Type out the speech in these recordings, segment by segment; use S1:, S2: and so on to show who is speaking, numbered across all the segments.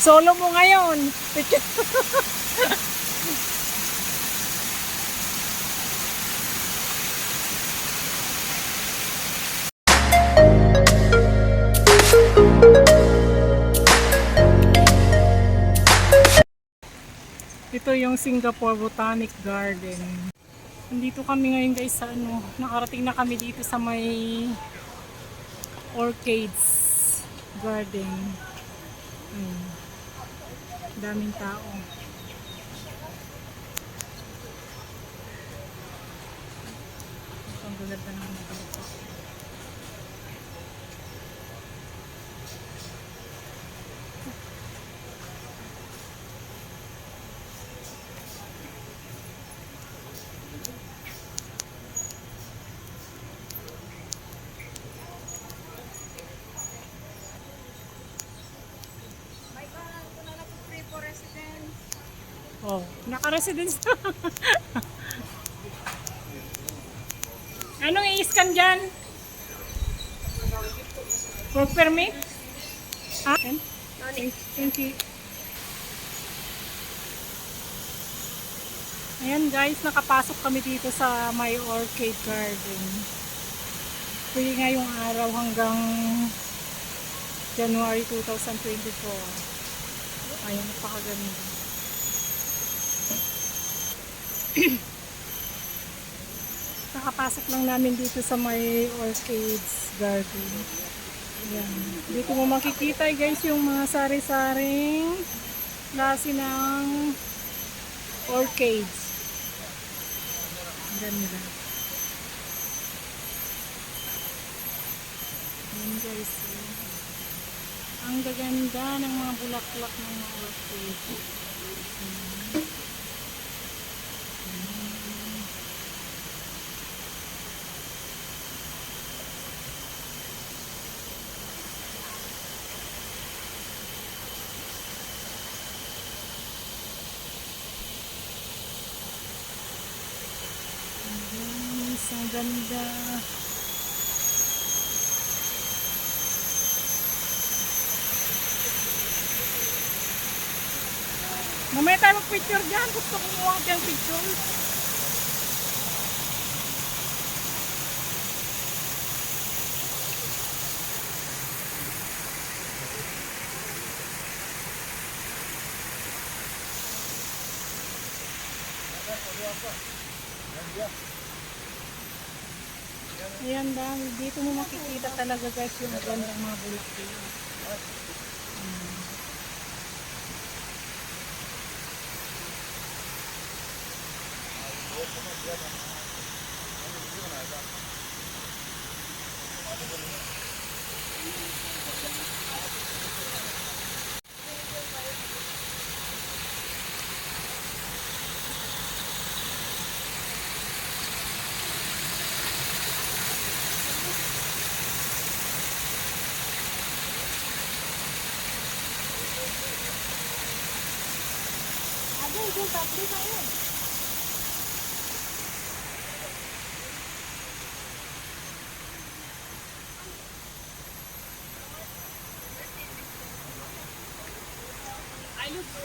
S1: Solo mo ngayon. Ito yung Singapore Botanic Garden. Nandito kami ngayon guys sa ano, nakarating na kami dito sa may Orchids Garden. Ayun. Daming tao. Ang gaganda ng mga bulaklak. Oh, naka-residence na. Anong i-scan dyan? Work permit? Ha? Thank you. Ayan guys, nakapasok kami dito sa my orchid garden. Pwede ngayong araw hanggang January 2024. Ayan, napakaganda. Nakapasok lang namin dito sa may orchids garden. Ayan. Dito mo makikita guys yung mga sari-saring klase ng orchids. Ang Ganda. Ayan guys. Ang gaganda ng mga bulaklak ng mga orchids. Ganda. Mamaya tayo mag-picture dyan. Gusto ko kumuha dyan picture. Ayan dahil dito mo makikita talaga guys yung gandang mga bulaklak.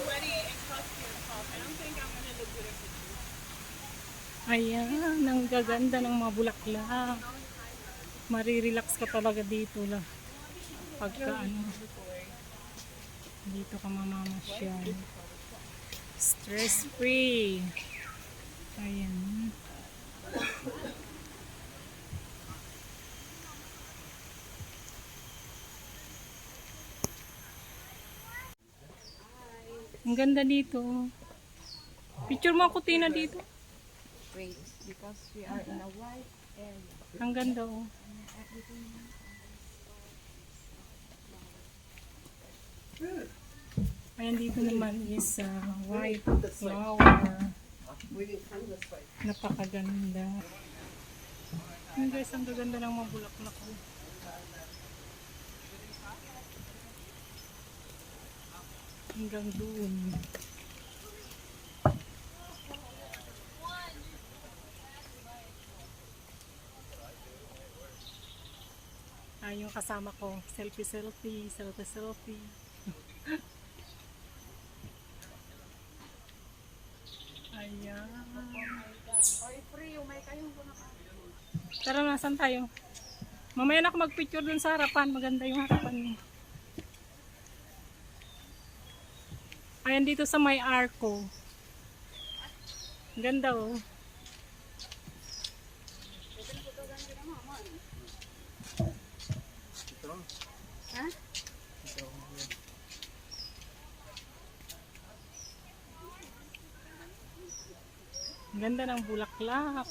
S2: Sweaty and crusty and tough. I don't think I'm gonna look good in pictures.
S1: Ayan, ang gaganda ng mga bulaklak. Marirelax ka talaga dito lang. Pagka ano, dito ka mamamasyal. Stress free. Ayan. Ang ganda dito. Picture mo ako, Tina, dito.
S2: Wait, because we are in a white area.
S1: Ang ganda oh. Ayan dito naman is uh, white flower. Napakaganda. Ayan guys, ang gaganda ng mga bulaklak ko. hanggang doon. Ayun yung kasama ko. Selfie, selfie, selfie, selfie. Ayan. Tara na, saan tayo? Mamaya na ako magpicture dun sa harapan. Maganda yung harapan niya. Ayan dito sa may arco. Ganda oh.
S2: Ha?
S1: Ganda ng bulaklak.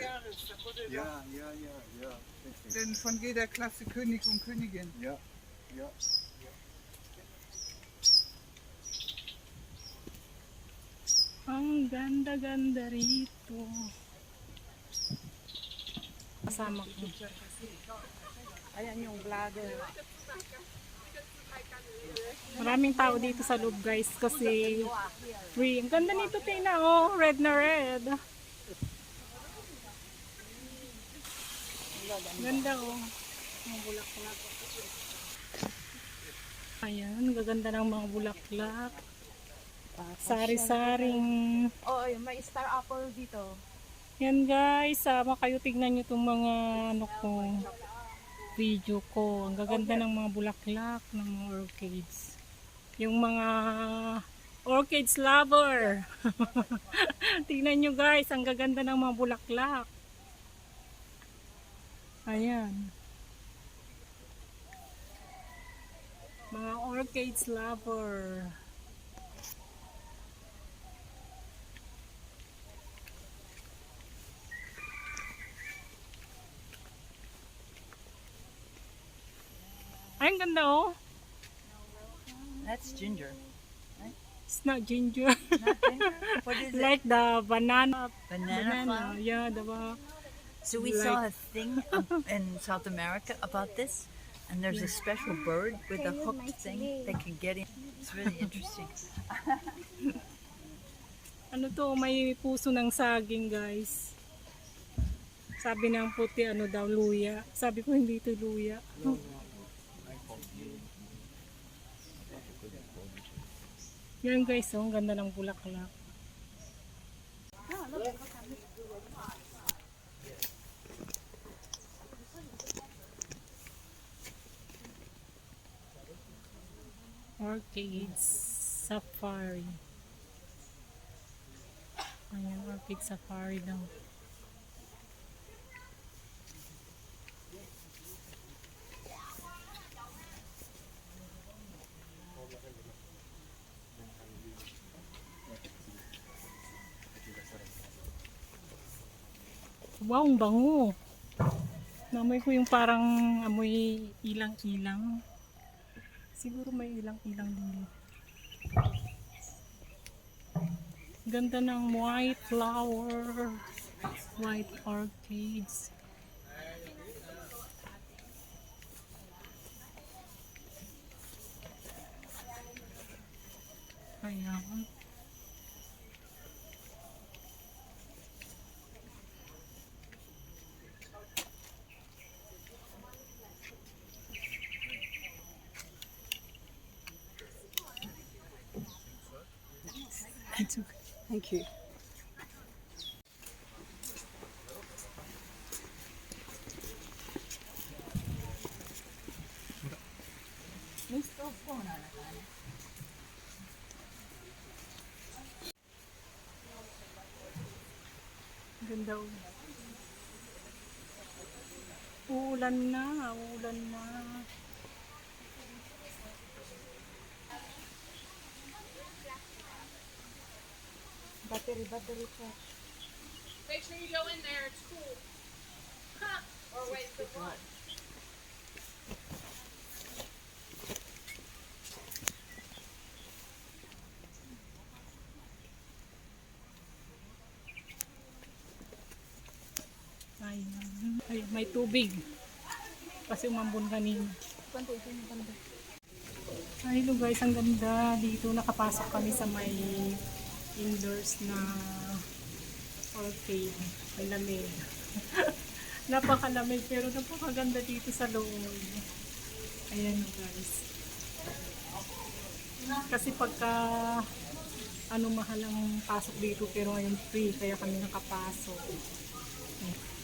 S2: Jahres. Da wurde
S3: Ja, ja, ja, ja. richtig.
S2: Denn von jeder Klasse König und Königin.
S3: Ja, ja.
S1: Ang ganda-ganda rito. Kasama ko.
S2: Ayan yung vlogger.
S1: Maraming tao dito sa loob guys kasi free. Ang ganda nito tina oh, red na red. Ganda oh. Mga bulaklak. Ayan, gaganda ng mga bulaklak. Sari-saring.
S2: Oo, may star apple dito.
S1: Yan guys, sama kayo tignan nyo itong mga ano ko, video ko. Ang gaganda ng mga bulaklak, ng mga orchids. Yung mga orchids lover. tignan nyo guys, ang gaganda ng mga bulaklak. Ayan. Mga orchids lover. Ay, ang ganda oh.
S4: That's ginger.
S1: It's not ginger.
S4: Not ginger? What is it?
S1: like the banana.
S4: Banana, flower?
S1: Yeah, diba?
S4: So we
S1: like-
S4: saw a thing in South America about this, and there's a special bird with a hooked thing that can get in. It's really interesting.
S1: Ano to, may puso ng saging, guys. Sabi ng puti, ano daw, luya. Sabi ko, hindi ito luya. Yan guys, oh, ang ganda ng bulaklak. Orchids Safari. Ayan, Orchid Safari daw. Wow, ang bango. Namoy ko yung parang amoy ilang-ilang. Siguro may ilang-ilang din. Ganda ng white flower. White orchids. Ayan. It's okay.
S2: Thank you.
S4: May stove po na
S1: Ganda oh. Uulan na, uulan na.
S2: Battery, battery po.
S5: Make sure you go in there. It's cool. Huh. Or wait for lunch.
S1: Ayan. Ay, may tubig. Kasi umambon kanina. Ay, hello guys, ang ganda. Dito nakapasok kami sa may indoors na orchid. Lamig. Napakalamig pero napakaganda dito sa loob. Ayan guys. Kasi pagka ano mahal ang pasok dito pero ngayon free kaya kami nakapasok.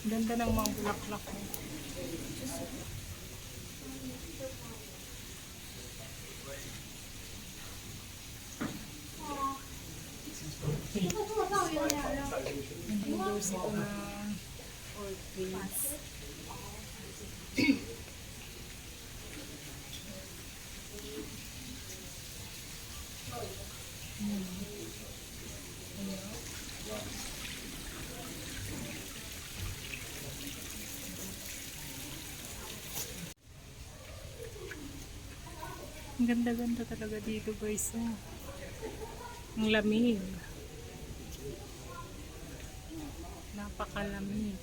S1: Ganda ng mga bulaklak. oh. Ang ganda-ganda talaga dito guys. Oh. Ang lamig. Napakalamig.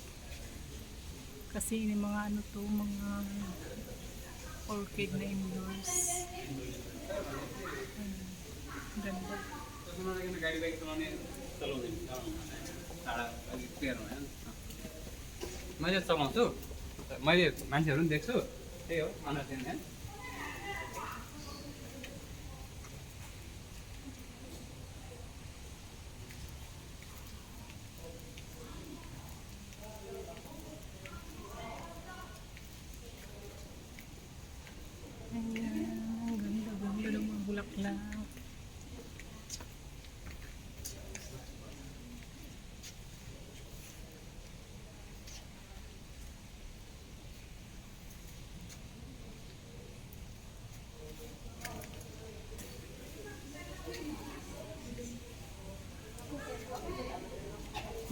S1: Kasi yung mga ano to, mga orchid na indoors. Ayan. Ang ganda.
S6: मैले चलाउँछु मैले मान्छेहरू पनि देख्छु त्यही हो अनअटेन्डेन्ट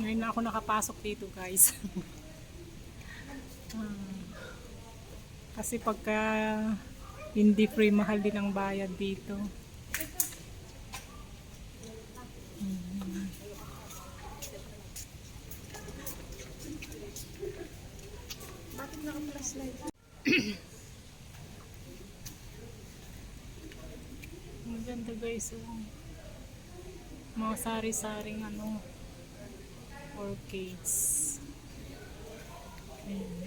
S1: Ngayon na ako nakapasok dito guys. Ah. Kasi pagka hindi free, mahal din ang bayad dito. Mm. Ang ganda guys. Oh. Mga sari-saring ano, orchids. Ayan.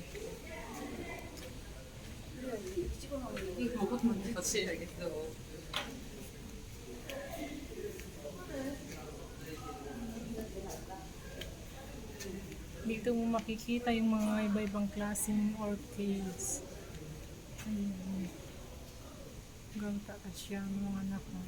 S1: Dito mo makikita yung mga iba-ibang klaseng orchids. Ayan. Gawta ka siya mga anak mo.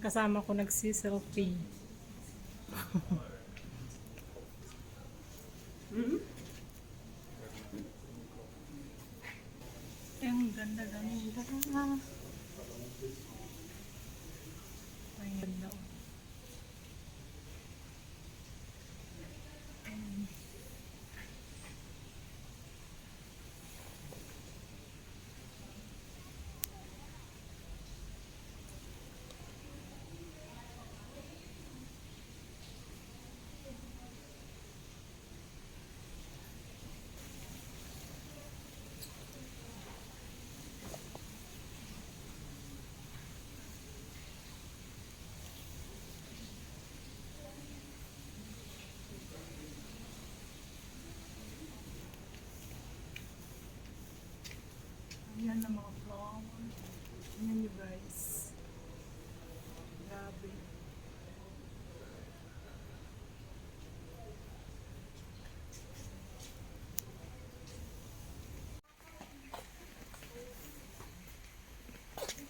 S1: Kasama ko nagsi-selfie. Ang ganda ganda. Ang ganda. Ayan na mga flower. Ayan you guys. Grabe.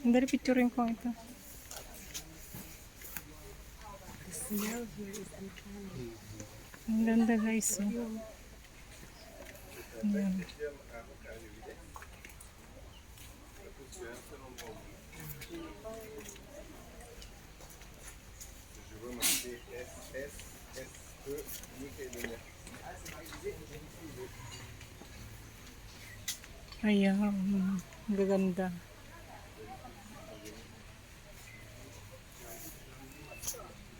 S1: Ang dali picturein ko ito. Ang ganda guys. Oh. Ayan.
S3: Ayan, mm, gaganda.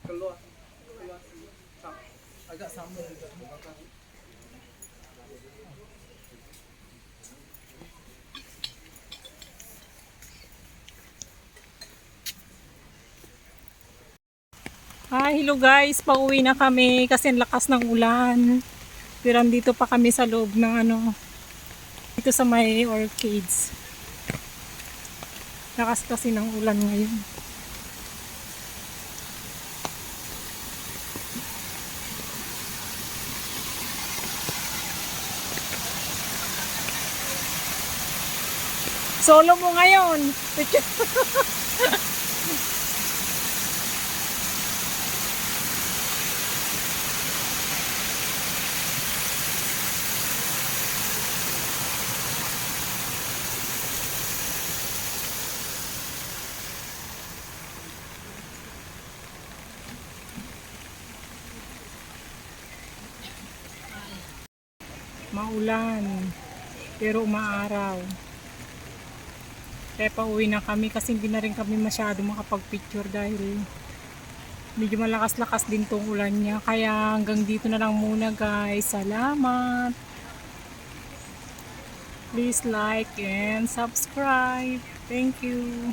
S1: Keluar. Agak sama juga. Hello guys. Pauwi na kami kasi lakas ng ulan. Pero andito pa kami sa loob ng ano, dito sa may orchids. Lakas kasi ng ulan ngayon. Solo mo ngayon. Maulan. Pero umaaraw. Kaya pauwi na kami kasi hindi na rin kami masyado makapag-picture dahil medyo malakas-lakas din tong ulan niya. Kaya hanggang dito na lang muna guys. Salamat! Please like and subscribe. Thank you.